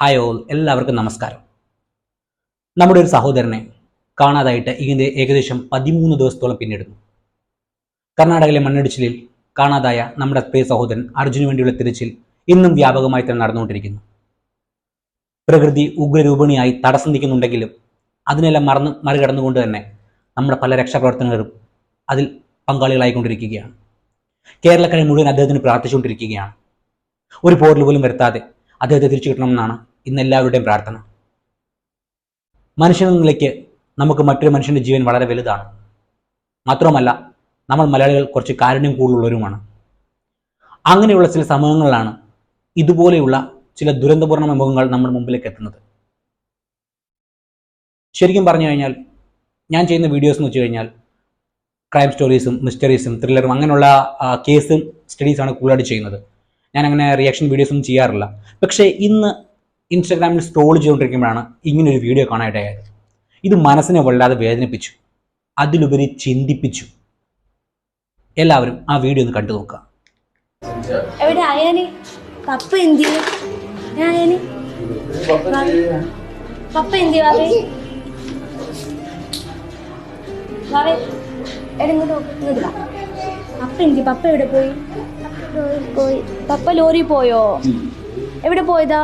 Hi all എല്ലാവർക്കും നമസ്കാരം. നമ്മുടെ ഒരു സഹോദരനെ കാണാതായിട്ട് ഇതിന്റെ ഏകദേശം പതിമൂന്ന് ദിവസത്തോളം പിന്നിടുന്നു. കർണാടകയിലെ മണ്ണിടിച്ചിലിൽ കാണാതായ നമ്മുടെ പ്രിയ സഹോദരൻ അർജുന് വേണ്ടിയുള്ള തിരച്ചിൽ ഇന്നും വ്യാപകമായി തന്നെ നടന്നുകൊണ്ടിരിക്കുന്നു. പ്രകൃതി ഉഗ്രരൂപിണിയായി തടസ്സം നിൽക്കുന്നുണ്ടെങ്കിലും അതിനെല്ലാം മറന്ന് മറികടന്നുകൊണ്ട് തന്നെ നമ്മുടെ പല രക്ഷാപ്രവർത്തനങ്ങളും അതിൽ പങ്കാളികളായിക്കൊണ്ടിരിക്കുകയാണ്. കേരളക്കര മുഴുവൻ അദ്ദേഹത്തിന് പ്രാർത്ഥിച്ചുകൊണ്ടിരിക്കുകയാണ്. ഒരു പോരിൽ പോലും വരുത്താതെ അദ്ദേഹത്തെ തിരിച്ചു കിട്ടണമെന്നാണ് ഇന്ന് എല്ലാവരുടെയും പ്രാർത്ഥന. മനുഷ്യൻ നിലയ്ക്ക് നമുക്ക് മറ്റൊരു മനുഷ്യന്റെ ജീവൻ വളരെ വലുതാണ്. മാത്രമല്ല നമ്മൾ മലയാളികൾ കുറച്ച് കാരുണ്യം കൂടുതലുള്ളവരുമാണ്. അങ്ങനെയുള്ള ചില സമൂഹങ്ങളിലാണ് ഇതുപോലെയുള്ള ചില ദുരന്തപൂർണ മുഖങ്ങൾ നമ്മുടെ മുമ്പിലേക്ക് എത്തുന്നത്. ശരിക്കും പറഞ്ഞു കഴിഞ്ഞാൽ ഞാൻ ചെയ്യുന്ന വീഡിയോസ് എന്ന് വെച്ച് കഴിഞ്ഞാൽ ക്രൈം സ്റ്റോറീസും മിസ്റ്ററീസും ത്രില്ലറും അങ്ങനെയുള്ള കേസും സ്റ്റഡീസാണ് കൂടുതലായിട്ട് ചെയ്യുന്നത്. ഞാൻ അങ്ങനെ റിയാക്ഷൻ വീഡിയോസ് ഒന്നും ചെയ്യാറില്ല. പക്ഷേ ഇന്ന് ഇൻസ്റ്റാഗ്രാമിൽ സ്ക്രോൾ ചെയ്തുകൊണ്ടിരിക്കുമ്പോഴാണ് ഇങ്ങനൊരു വീഡിയോ കാണാനായിട്ടായത് ഇത് മനസ്സിനെ വല്ലാതെ വേദനിപ്പിച്ചു. അതിലുപരി ചിന്തിപ്പിച്ചു. എല്ലാവരും ആ വീഡിയോ ഒന്ന് കണ്ടു നോക്കുക. എവിടെ പപ്പ പപ്പ പപ്പ എവിടെ പോയി? പോയി. പപ്പ ലോറി പോയോ? എവിടെ പോയതാ?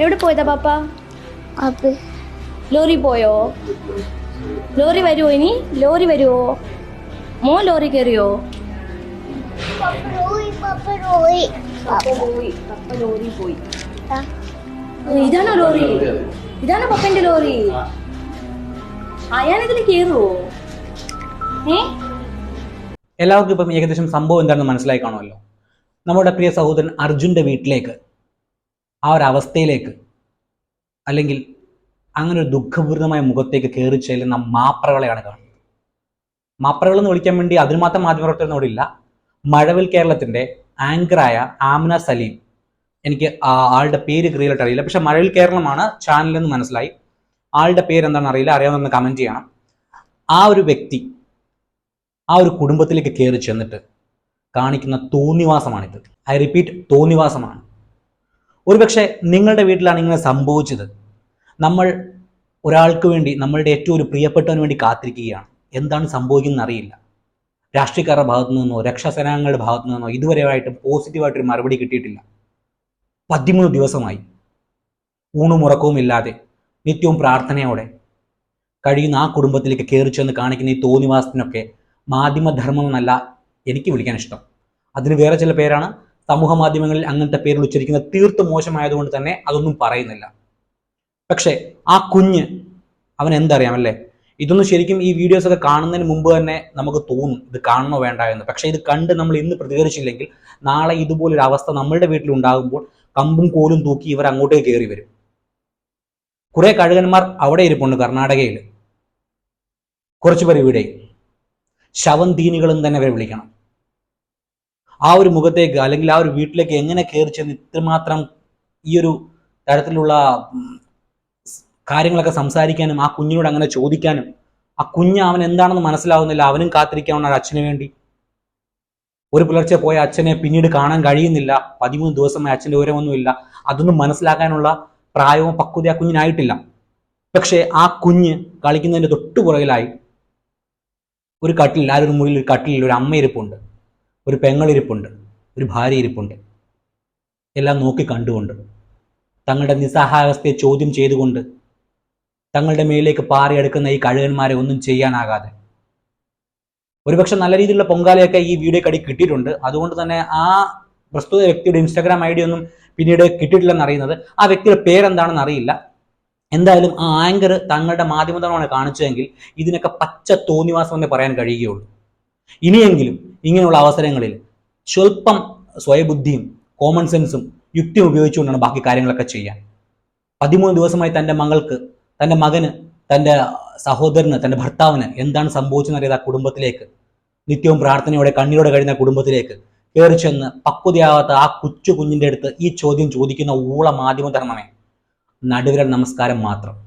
എവിടെ പോയതാ പാപ്പ? അപ്പ് ലോറി പോയോ? ലോറി വരുമോ ഇനി? ലോറി വരുമോ മോ ലോറി കയറിയോ പോയി ലോറി ഇതാണോ ലോറി? ഇതാണോ പപ്പന്റെ ലോറി? അയാൾ ഇതിൽ കയറുവോ ഏ? എല്ലാവർക്കും ഇപ്പം ഏകദേശം സംഭവം എന്താണെന്ന് മനസ്സിലായി കാണുമല്ലോ. നമ്മുടെ പ്രിയ സഹോദരൻ അർജുന്റെ വീട്ടിലേക്ക് ആ ഒരു അവസ്ഥയിലേക്ക് അല്ലെങ്കിൽ അങ്ങനെ ഒരു ദുഃഖപൂരിതമായ മുഖത്തേക്ക് കയറി ചെല്ലുന്ന മാപ്രകളെയാണ് കാണുന്നത്. മാപ്രകൾ എന്ന് വിളിക്കാൻ വേണ്ടി അതിന് മാത്രം മാധ്യമപ്രവർത്തനം ഇവിടെ ഇല്ല മഴവിൽ കേരളത്തിന്റെ ആങ്കറായ ആമിന സലീം. എനിക്ക് ആളുടെ പേര് ക്രിയലായിട്ട് അറിയില്ല. പക്ഷെ മഴവിൽ കേരളമാണ് ചാനലെന്ന് മനസ്സിലായി. ആളുടെ പേര് എന്താണെന്ന് അറിയില്ല. അറിയാവുന്ന കമന്റ് ചെയ്യണം. ആ ഒരു വ്യക്തി ആ ഒരു കുടുംബത്തിലേക്ക് കയറി ചെന്നിട്ട് കാണിക്കുന്ന തോന്നിവാസമാണിത്. I repeat തോന്നിവാസമാണ്. ഒരുപക്ഷെ നിങ്ങളുടെ വീട്ടിലാണ് ഇങ്ങനെ സംഭവിച്ചത്. നമ്മൾ ഒരാൾക്ക് വേണ്ടി നമ്മളുടെ ഏറ്റവും ഒരു പ്രിയപ്പെട്ടവന് വേണ്ടി കാത്തിരിക്കുകയാണ്. എന്താണ് സംഭവിക്കുന്നത് അറിയില്ല. രാഷ്ട്രീയക്കാരുടെ ഭാഗത്തു നിന്നോ രക്ഷാസേനാംഗങ്ങളുടെ ഭാഗത്തു നിന്നോ ഇതുവരെയായിട്ടും പോസിറ്റീവായിട്ടൊരു മറുപടി കിട്ടിയിട്ടില്ല. പതിമൂന്ന് ദിവസമായി. ഊണും ഉറക്കവും ഇല്ലാതെ നിത്യവും പ്രാർത്ഥനയോടെ കഴിയുന്ന ആ കുടുംബത്തിലേക്ക് കയറി ചെന്ന് കാണിക്കുന്ന ഈ തോന്നിവാസത്തിനൊക്കെ മാധ്യമധർമ്മം എന്നല്ല എനിക്ക് വിളിക്കാൻ ഇഷ്ടം. അതിന് വേറെ ചില പേരാണ് സമൂഹ മാധ്യമങ്ങളിൽ അങ്ങനത്തെ പേരുകൾ ഉച്ചരിക്കുന്നത് തീർത്തും മോശമായതുകൊണ്ട് തന്നെ അതൊന്നും പറയുന്നില്ല. പക്ഷേ ആ കുഞ്ഞ് അവൻ എന്തറിയാം അല്ലേ ഇതൊന്നും ശരിക്കും ഈ വീഡിയോസ് ഒക്കെ കാണുന്നതിന് മുമ്പ് തന്നെ നമുക്ക് തോന്നും ഇത് കാണണോ വേണ്ട എന്ന്. പക്ഷേ ഇത് കണ്ട് നമ്മൾ ഇന്ന് പ്രതികരിച്ചില്ലെങ്കിൽ നാളെ ഇതുപോലൊരു അവസ്ഥ നമ്മളുടെ വീട്ടിൽ ഉണ്ടാകുമ്പോൾ കമ്പും കോലും തൂക്കി ഇവർ അങ്ങോട്ടേക്ക് കയറി വരും. കുറെ കഴുകന്മാർ അവിടെ ഇരിപ്പുണ്ട് കർണാടകയിൽ. കുറച്ചുപേർ ഇവിടെ ശവന്തീനികളും തന്നെ അവരെ വിളിക്കണം. ആ ഒരു മുഖത്തേക്ക് അല്ലെങ്കിൽ ആ ഒരു വീട്ടിലേക്ക് എങ്ങനെ കയറി ചെന്ന് ഇത്രമാത്രം ഈ ഒരു തരത്തിലുള്ള കാര്യങ്ങളൊക്കെ സംസാരിക്കാനും ആ കുഞ്ഞിനോട് അങ്ങനെ ചോദിക്കാനും ആ കുഞ്ഞ് അവൻ എന്താണെന്ന് മനസ്സിലാവുന്നില്ല അവനും കാത്തിരിക്കാവുന്ന ഒരു അച്ഛന് വേണ്ടി. ഒരു പുലർച്ചെ പോയ അച്ഛനെ പിന്നീട് കാണാൻ കഴിയുന്നില്ല. പതിമൂന്ന് ദിവസമായി അച്ഛന്റെ വിവരമൊന്നുമില്ല. അതൊന്നും മനസ്സിലാക്കാനുള്ള പ്രായവും പക്വത ആ കുഞ്ഞിനായിട്ടില്ല. പക്ഷേ ആ കുഞ്ഞ് കളിക്കുന്നതിന്റെ തൊട്ടു പുറകിലായി ഒരു കട്ടിൽ ആ ഒരു മുറിയിൽ ഒരു കട്ടിലിൽ ഒരു അമ്മ ഇരിപ്പുണ്ട്. ഒരു പെങ്ങളിരിപ്പുണ്ട് ഒരു ഭാര്യ ഇരിപ്പുണ്ട് എല്ലാം നോക്കി കണ്ടുകൊണ്ട് തങ്ങളുടെ നിസ്സഹായാവസ്ഥയെ ചോദ്യം ചെയ്തുകൊണ്ട് തങ്ങളുടെ മേലേക്ക് പാറിയെടുക്കുന്ന ഈ കഴുകന്മാരെ ഒന്നും ചെയ്യാനാകാതെ. ഒരുപക്ഷെ നല്ല രീതിയിലുള്ള പൊങ്കാലയൊക്കെ ഈ വീഡിയോ കടി കിട്ടിയിട്ടുണ്ട്. അതുകൊണ്ട് തന്നെ ആ പ്രസ്തുത വ്യക്തിയുടെ ഇൻസ്റ്റാഗ്രാം ഐ ഡി ഒന്നും പിന്നീട് കിട്ടിയിട്ടില്ലെന്ന് അറിയുന്നത് ആ വ്യക്തിയുടെ പേരെന്താണെന്ന് അറിയില്ല. എന്തായാലും ആ ആങ്കർ തങ്ങളുടെ മാധ്യമതമാണ് കാണിച്ചതെങ്കിൽ ഇതിനൊക്കെ പച്ച തോന്നിവാസം എന്നേ പറയാൻ കഴിയുകയുള്ളൂ. ഇനിയെങ്കിലും ഇങ്ങനെയുള്ള അവസരങ്ങളിൽ സ്വല്പം സ്വയബുദ്ധിയും കോമൺ സെൻസും യുക്തിയും ഉപയോഗിച്ചുകൊണ്ടാണ് ബാക്കി കാര്യങ്ങളൊക്കെ ചെയ്യാൻ പതിമൂന്ന് ദിവസമായി തന്റെ മകൾക്ക് തന്റെ മകന് തന്റെ സഹോദരന് തന്റെ ഭർത്താവിന് എന്താണ് സംഭവിച്ചതെന്ന് അറിയാതെ ആ കുടുംബത്തിലേക്ക് നിത്യവും പ്രാർത്ഥനയോടെ കണ്ണീരോടെ കഴിയുന്ന കുടുംബത്തിലേക്ക് കയറി ചെന്ന് പക്വതയാവാത്ത ആ കൊച്ചു കുഞ്ഞിന്റെ അടുത്ത് ഈ ചോദ്യം ചോദിക്കുന്ന ഊള മാധ്യമധർമ്മമേ. നടുവിരൽ നമസ്കാരം മാത്രം.